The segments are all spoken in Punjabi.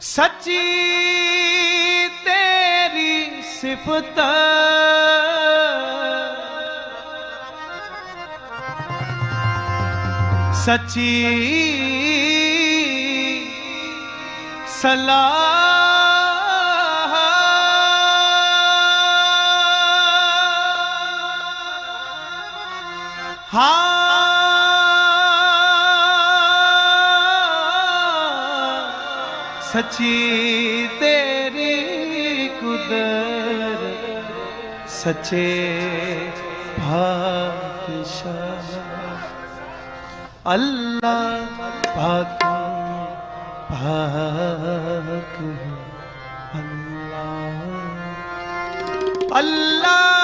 ਸੱਚੀ ਤੇਰੀ ਸਿਫਤ। ਸੱਚੀ ਸਲਾਹ। ਹਾਂ। ਸੱਚੀ ਤੇਰੀ ਕੁਦਰ ਸੱਚੇ ਪਾਤਸ਼ਾਹ। ਅੱਲਾ ਪਾਕ ਪਾਕ ਅੱਲਾਹ ਅੱਲਾ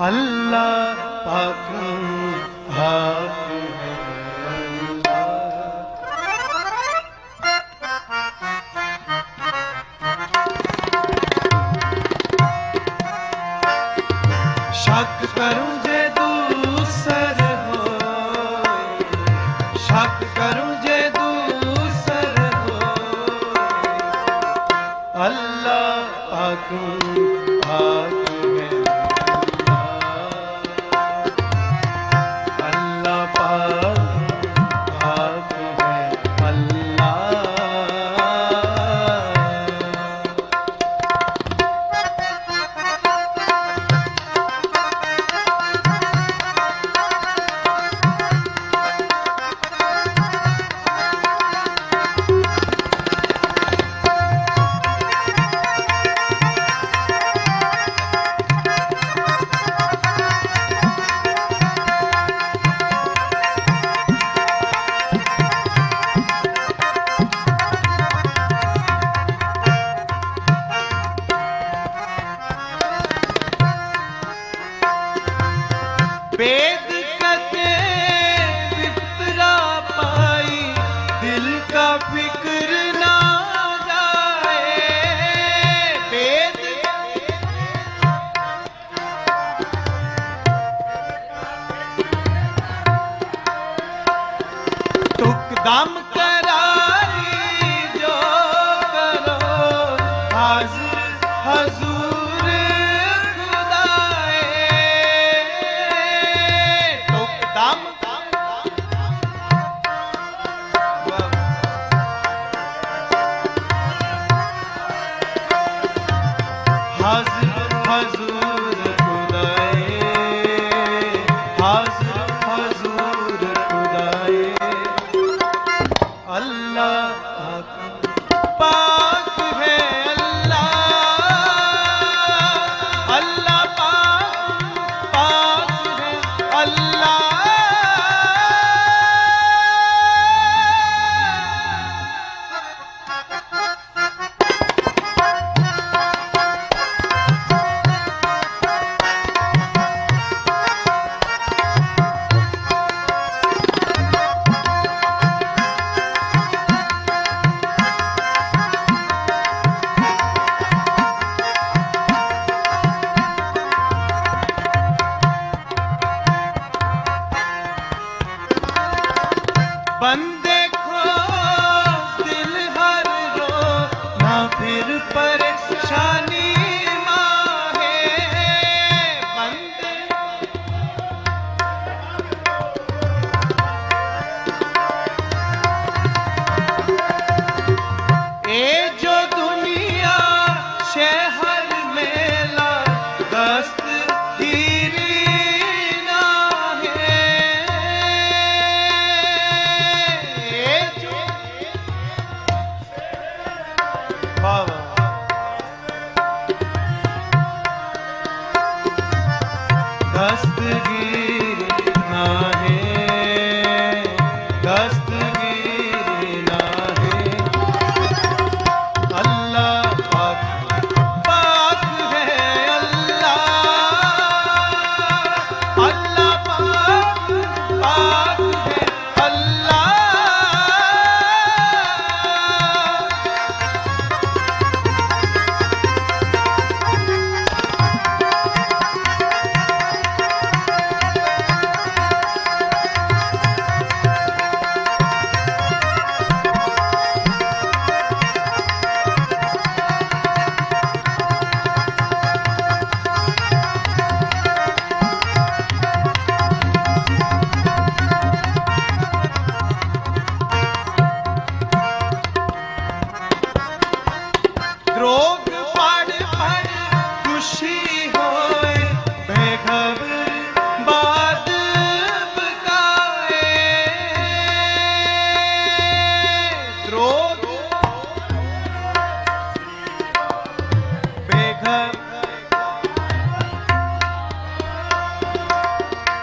ਅੱਲਾ। ਪਾਕ ਹਾਕ ਸ਼ੱਕ ਕਰੂੰ ਜੇ दम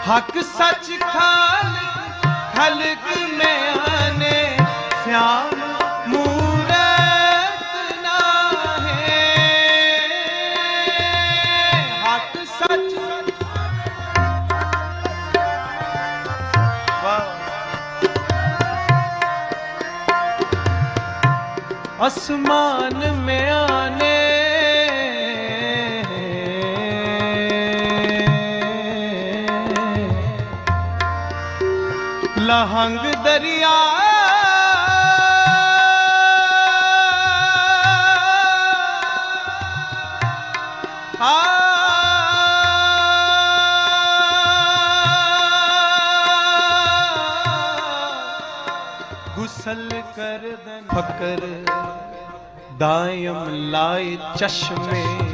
ਹਕ ਸੱਚ ਖਾਲਕ ਖਲਕ ਮੈਂ ਆਨੇ ਸਿਆਮ ਮੂਰਤ ਨਾ ਹੈ ਸੱਚ। ਅਸਮਾਨ ਮੈਂ ਆਨੇ ਨਹੰਗ ਦਰਿਆ। ਗੁਸਲ ਕਰਦਨ ਫਕਰ ਦਾਇਮ ਲਾਏ ਚਸ਼ਮੇ।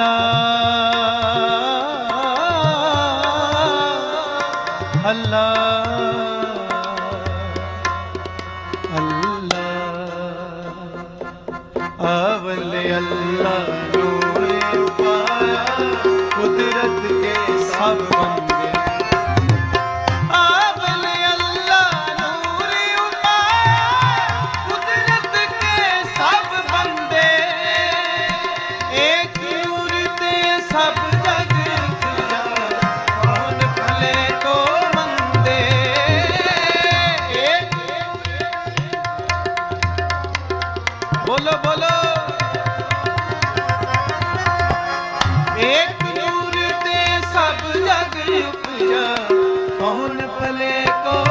ਹਲਾ ਹਲਾ। ਕੌਣ ਭਲੇ ਕੋ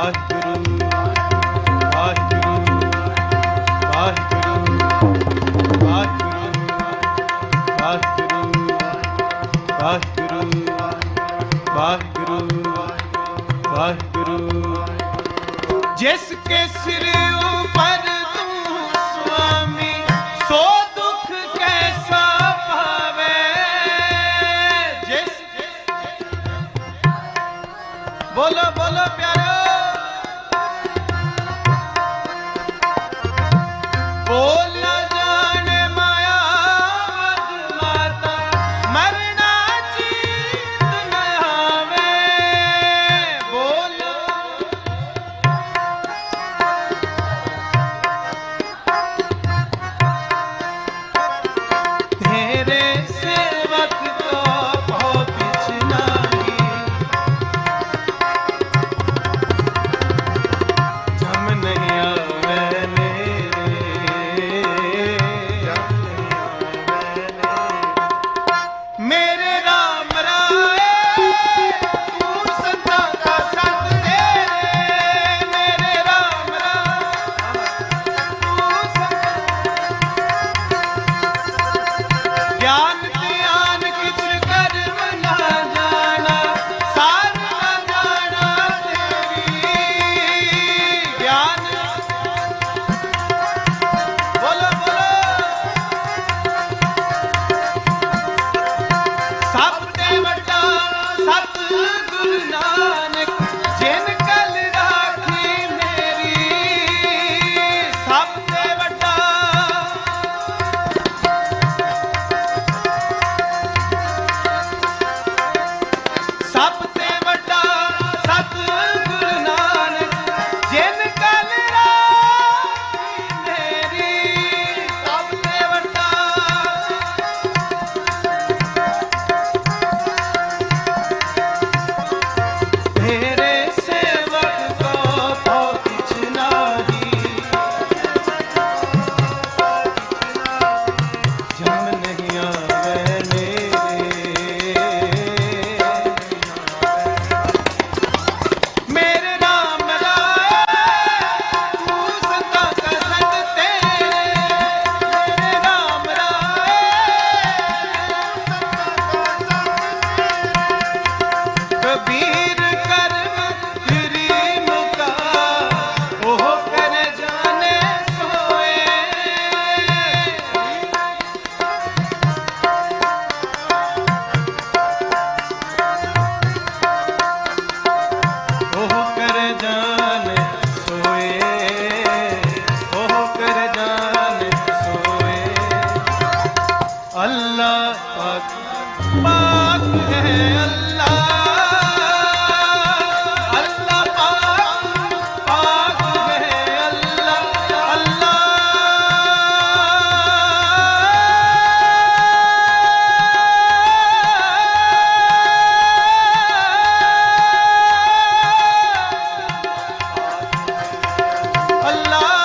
ਵਾਹਿਗੁਰੂ ਵਾਹਿਗੁਰੂ ਵਾਹਿਗੁਰੂ ਵਾਹਿਗੁਰੂ ਵਾਹਿਗੁਰੂ ਵਾਹਿਗੁਰੂ ਵਾਹਿਗੁਰੂ ਜਿਸ ਕੇ ਸਿਰ ਉਪਰ ਤੂੰ ਸੁਆਮੀ ਸੋ ਦੁੱਖ ਕੈਸਾ ਭਾਵੇ ਜਿਸ ਬੋਲੋ ਬੋਲੋ ਪਿਆਰੇ الله.